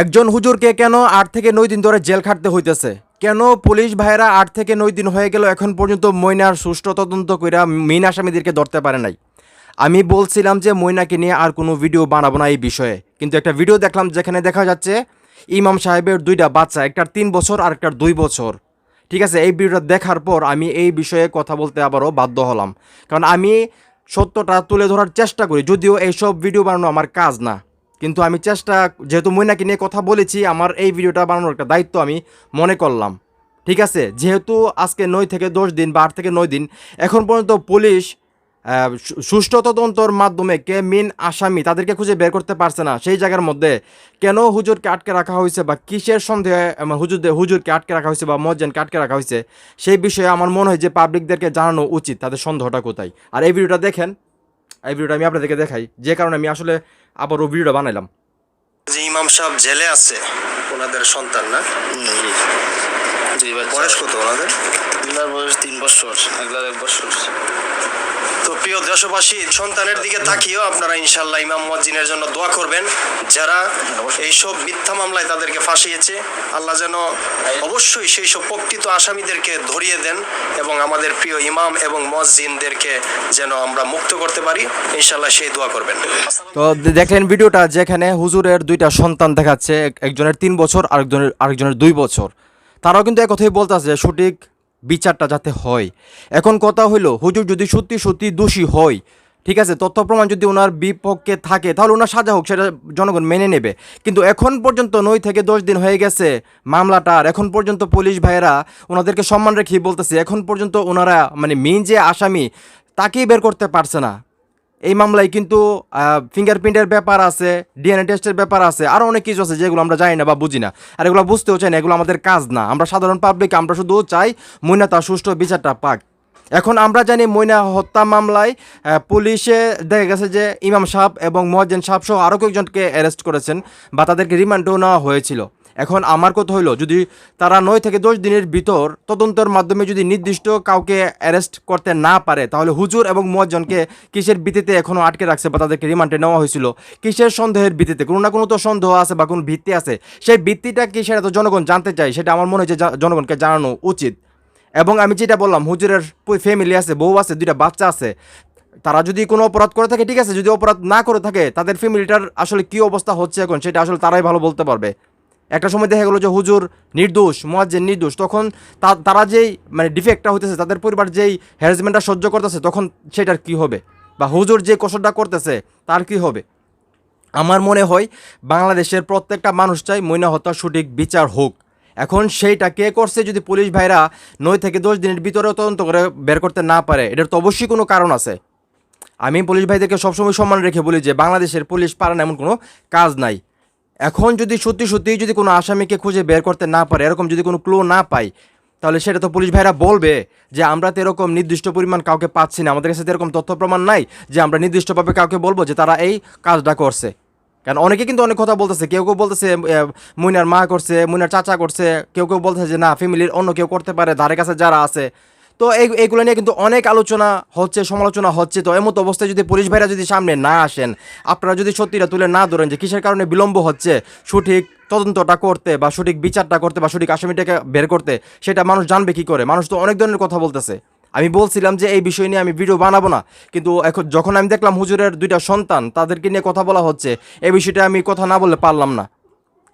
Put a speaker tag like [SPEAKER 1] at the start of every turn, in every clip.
[SPEAKER 1] একজন হুজুরকে কেন আট থেকে নয় দিন ধরে জেল খাটতে হইতেছে? কেন পুলিশ ভাইরা আট থেকে নয় দিন হয়ে গেল এখন পর্যন্ত ময়নার সুষ্ঠু তদন্ত কইরা মেইন আসামিদেরকে ধরতে পারে নাই? আমি বলছিলাম যে ময়নাকে নিয়ে আর কোনো ভিডিও বানাবো না এই বিষয়ে। কিন্তু একটা ভিডিও দেখলাম যেখানে দেখা যাচ্ছে ইমাম সাহেবের দুইটা বাচ্চা, একটার তিন বছর আর একটার দুই বছর। ঠিক আছে, এই ভিডিওটা দেখার পর আমি এই বিষয়ে কথা বলতে আবারও বাধ্য হলাম। কারণ আমি সত্যটা তুলে ধরার চেষ্টা করি, যদিও এইসব ভিডিও বানানো আমার কাজ না। কিন্তু আমি চেষ্টা, যেহেতু ময়নাকে নিয়ে কথা বলেছি, আমার এই ভিডিওটা বানানোর একটা দায়িত্ব আমি মনে করলাম। ঠিক আছে? যেহেতু আজকে নয় থেকে দশ দিন বা আট থেকে নয় দিন, এখন পর্যন্ত পুলিশ সুষ্ঠু তদন্তর মাধ্যমে কে মেন আসামি তাদেরকে খুঁজে বের করতে পারছে না, সেই জায়গার মধ্যে কেন হুজুরকে আটকে রাখা হয়েছে বা কিসের সন্দেহে হুজুরদের, হুজুরকে আটকে রাখা হয়েছে বা মজ্জেনকে আটকে রাখা হয়েছে, সেই বিষয়ে আমার মনে হয় যে পাবলিকদেরকে জানানো উচিত, তাদের সন্দেহটা কোথায়? আর এই ভিডিওটা দেখেন। এই ভিডিওটা আমি আপনাদেরকে দেখাই। যে কারণে আমি আসলে আবারও ভিডিওটা বানাইলাম।
[SPEAKER 2] যে ইমাম সাহেব জেলে আছে। ওনাদের সন্তান না?
[SPEAKER 3] বাচ্চা
[SPEAKER 2] বয়স কত ওনাদের?
[SPEAKER 3] এগুলার বয়স তিন বছর এগুলার এক বছর।
[SPEAKER 2] তো প্রিয় দেশবাসী সন্তানের দিকে তাকিয়েও আপনারা ইনশাল্লাহ ইমাম মজ্জিনের জন্য দোয়া করবেন। যারা এইসব মিথ্যা মামলায় তাদেরকে ফাঁসিয়েছে আল্লাহ যেন অবশ্যই সেই সব প্রকৃত আসামিদেরকে ধরিয়ে দেন এবং আমাদের প্রিয় ইমাম এবং মসজিনদেরকে যেন আমরা মুক্ত করতে পারি। ইনশাল্লাহ সেই দোয়া করবেন।
[SPEAKER 1] তো দেখলেন ভিডিওটা যেখানে হুজুরের দুইটা সন্তান দেখাচ্ছে একজনের তিন বছর আরেকজনের আরেকজনের দুই বছর। তারাও কিন্তু এক কথাই বলতেছে সঠিক বিচারটা যাতে হয়। এখন কথা হইল, হুজুর যদি সত্যি সত্যি দোষী হয়, ঠিক আছে, তথ্য প্রমাণ যদি ওনার বিপক্ষে থাকে, তাহলে ওনার সাজা হোক, সেটা জনগণ মেনে নেবে। কিন্তু এখন পর্যন্ত নয় থেকে দশ দিন হয়ে গেছে মামলাটার এখন পর্যন্ত পুলিশ ভাইয়েরা ওনাদেরকে সম্মান রেখেই বলতেছে, এখন পর্যন্ত ওনারা মানে মেইন যে আসামি, তাকেই বের করতে পারছে না। এই মামলায় কিন্তু ফিঙ্গারপ্রিন্টের ব্যাপার আছে ডিএনএ টেস্টের ব্যাপার আছে আরও অনেক কিছু আছে যেগুলো আমরা জানি না বা বুঝি না। আর এগুলো বুঝতেও চাই না, এগুলো আমাদের কাজ না। আমরা সাধারণ পাবলিক আমরা শুধু চাই ময়না তার সুষ্ঠু বিচারটা পাক। এখন আমরা জানি ময়না হত্যা মামলায় পুলিশে দেখা গেছে যে ইমাম সাহেব এবং মহাজেন সাহেব সহ আরও কয়েকজনকে অ্যারেস্ট করেছেন বা তাদেরকে রিমান্ডও নেওয়া হয়েছিল। এখন আমার কথা হইল, যদি তারা নয় থেকে দশ দিনের ভিতর তদন্তের মাধ্যমে যদি নির্দিষ্ট কাউকে অ্যারেস্ট করতে না পারে, তাহলে হুজুর এবং মুয়াজ্জনকে কিসের ভিত্তিতে এখনও আটকে রাখছে বা তাদেরকে রিমান্ডে নেওয়া হয়েছিল? কিসের সন্দেহের ভিত্তিতে? কোনো না কোনো তো সন্দেহ আছে বা কোনো ভিত্তি আছে। সেই ভিত্তিটা কি সেটা তো জনগণ জানতে চাই সেটা আমার মনে যে জনগণকে জানানো উচিত। এবং আমি যেটা বললাম, হুজুরের ফ্যামিলি আছে, বউ আছে, দুইটা বাচ্চা আছে। তারা যদি কোনো অপরাধ করে থাকে, ঠিক আছে, যদি অপরাধ না করে থাকে, তাদের ফ্যামিলিটার আসলে কি অবস্থা হচ্ছে এখন, সেটা আসলে তারাই ভালো বলতে পারবে। একটা সময় দেখা গেলো যে হুজুর নির্দোষ, মোয়াজ্জেন নির্দোষ, তখন তারা যেই মানে ডিফেক্টটা হইতেছে, তাদের পরিবার যেই হ্যারাসমেন্টটা সহ্য করতেছে, তখন সেটার কি হবে? বা হুজুর যে কষ্টটা করতেছে, তার কি হবে? আমার মনে হয় বাংলাদেশের প্রত্যেকটা মানুষ চাই ময়না হত্যার সঠিক বিচার হোক। এখন সেইটা কে করছে যদি পুলিশ ভাইরা নয় থেকে দশ দিনের ভিতরে তদন্ত করে বের করতে না পারে, এটার তো অবশ্যই কোনো কারণ আছে। আমি পুলিশ ভাইদেরকে সবসময় সম্মান রেখে বলি যে বাংলাদেশের পুলিশ পারে না এমন কোনো কাজ নাই। এখন যদি সত্যি সত্যিই যদি কোনো আসামিকে খুঁজে বের করতে না পারে, এরকম যদি কোনো ক্লো না পাই, তাহলে সেটা তো পুলিশ ভাইরা বলবে যে আমরা তো এরকম নির্দিষ্ট পরিমাণ কাউকে পাচ্ছি না। আমাদের কাছে তো এরকম তথ্য প্রমাণ নাই যে আমরা নির্দিষ্টভাবে কাউকে বলব যে তারা এই কাজটা করছে। কারণ অনেকে কিন্তু অনেক কথা বলতেছে। কেউ কেউ বলতেছে মুইনার মা করছে, মুইনার চাচা করছে। কেউ কেউ বলতেছে যে না ফ্যামিলির অন্য কেউ করতে পারে, ধারে কাছে যারা আছে। তো এই এইগুলো নিয়ে কিন্তু অনেক আলোচনা হচ্ছে, সমালোচনা হচ্ছে। তো এমতো অবস্থায় যদি পুলিশ ভাইরা যদি সামনে না আসেন, আপনারা যদি সত্যিটা তুলে না ধরেন যে কিসের কারণে বিলম্ব হচ্ছে, সঠিক তদন্তটা করতে বা সঠিক বিচারটা করতে বা সঠিক আসামিটাকে বের করতে, সেটা মানুষ জানবে কি করে? মানুষ তো অনেক ধরনের কথা বলতেছে। আমি বলছিলাম যে এই বিষয় নিয়ে আমি ভিডিও বানাবো না, কিন্তু এখন যখন আমি দেখলাম হুজুরের দুইটা সন্তান, তাদেরকে নিয়ে কথা বলা হচ্ছে, এই বিষয়টা আমি কথা না বলে পারলাম না।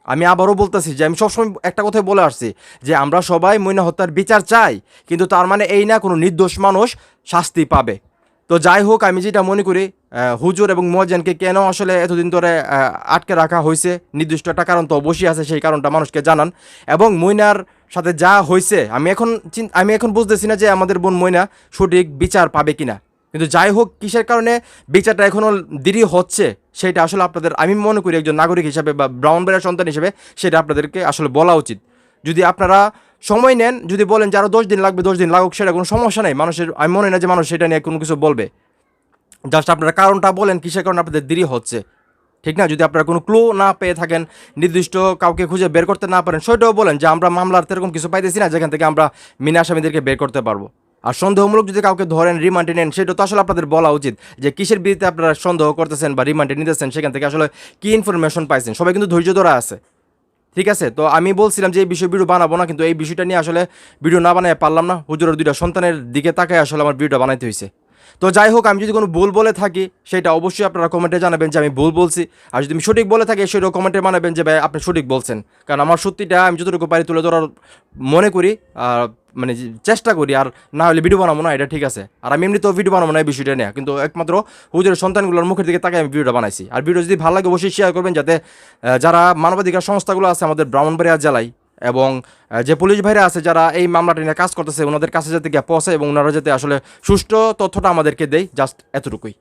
[SPEAKER 1] আমি আবারও বলতেছি যে আমি সবসময় একটা কথাই বলে আসছি যে আমরা সবাই ময়না হত্যার বিচার চাই, কিন্তু তার মানে এই না কোনো নির্দোষ মানুষ শাস্তি পাবে। তো যাই হোক, আমি যেটা মনে করি হুজুর এবং মহাজানকে কেন আসলে এতদিন ধরে আটকে রাখা হয়েছে? নির্দিষ্ট একটা কারণ তো অবশ্যই আছে, সেই কারণটা মানুষকে জানান। এবং মইনার সাথে যা হয়েছে, আমি এখন আমি এখন বুঝতেছি না যে আমাদের বোন ময়না সঠিক বিচার পাবে কিনা। কিন্তু যাই হোক, কিসের কারণে বিচারটা এখনও দেরি হচ্ছে, সেটা আসলে আপনাদের আমি মনে করি একজন নাগরিক হিসাবে বা ব্রাউন বেড়ার সন্তান হিসেবে সেটা আপনাদেরকে আসলে বলা উচিত। যদি আপনারা সময় নেন, যদি বলেন যে আরও দশ দিন লাগবে, দশ দিন লাগুক, সেটা কোনো সমস্যা নেই। মানুষের, আমি মনে না যে মানুষ সেটা নিয়ে কোনো কিছু বলবে। জাস্ট আপনারা কারণটা বলেন, কিসের কারণে আপনাদের দেরি হচ্ছে? ঠিক না? যদি আপনারা কোনো ক্লু না পেয়ে থাকেন, নির্দিষ্ট কাউকে খুঁজে বের করতে না পারেন, সেটাও বলেন যে আমরা মামলার এরকম কিছু পাইতেছি না, যেখান থেকে আমরা মিনা আসামিদেরকে বের করতে পারব। আর সন্দেহমূলক যদি কাউকে ধরেন রিমান্ডে নেন, সেটা তো আসলে আপনাদের বলা উচিত যে কিসের বিরুদ্ধে আপনারা সন্দেহ করতেছেন বা রিমান্ডে নিতেছেন, সেখান থেকে আসলে কি ইনফরমেশন পাইছেন? সবাই কিন্তু ধৈর্য ধরা আছে। ঠিক আছে? তো আমি বলছিলাম যে এই বিষয় ভিডিও বানাবো না, কিন্তু এই বিষয়টা নিয়ে আসলে ভিডিও না বানায় পারলাম না। হুজুরের দুইটা সন্তানের দিকে তাকায় আসলে আমার ভিডিওটা বানাইতে হয়েছে তো যাই হোক, আমি যদি কোনো ভুল বলে থাকি, সেটা অবশ্যই আপনারা কমেন্টে জানাবেন যে আমি ভুল বলছি। আর যদি আমি সঠিক বলে থাকি, সেটাও কমেন্টে জানাবেন যে ভাই, আপনি সঠিক বলছেন। কারণ আমার সত্যিটা আমি যতটুকু পারি তুলে ধরার মনে করি, আর মানে চেষ্টা করি, আর না হলে ভিডিও বানাবো না, এটা ঠিক আছে। আর আমি এমনিতেও ভিডিও বানাবো না এই বিষয়টা নিয়ে, কিন্তু একমাত্র হুজুরের সন্তানগুলোর মুখের দিকে তাকে আমি ভিডিওটা বানাইছি। আর ভিডিও যদি ভালো লাগে, অবশ্যই শেয়ার করবেন যাতে যারা মানবাধিকার সংস্থাগুলো আছে আমাদের ব্রাহ্মণবাড়িয়া জেলায় এবং যে পুলিশ ভাইরা আছে যারা এই মামলাটি নিয়ে কাজ করতেছে, ওনাদের কাছে যাতে গিয়ে পৌঁছে এবং ওনারা যাতে আসলে সুষ্ঠু তথ্যটা আমাদেরকে দেয়, জাস্ট এতটুকুই।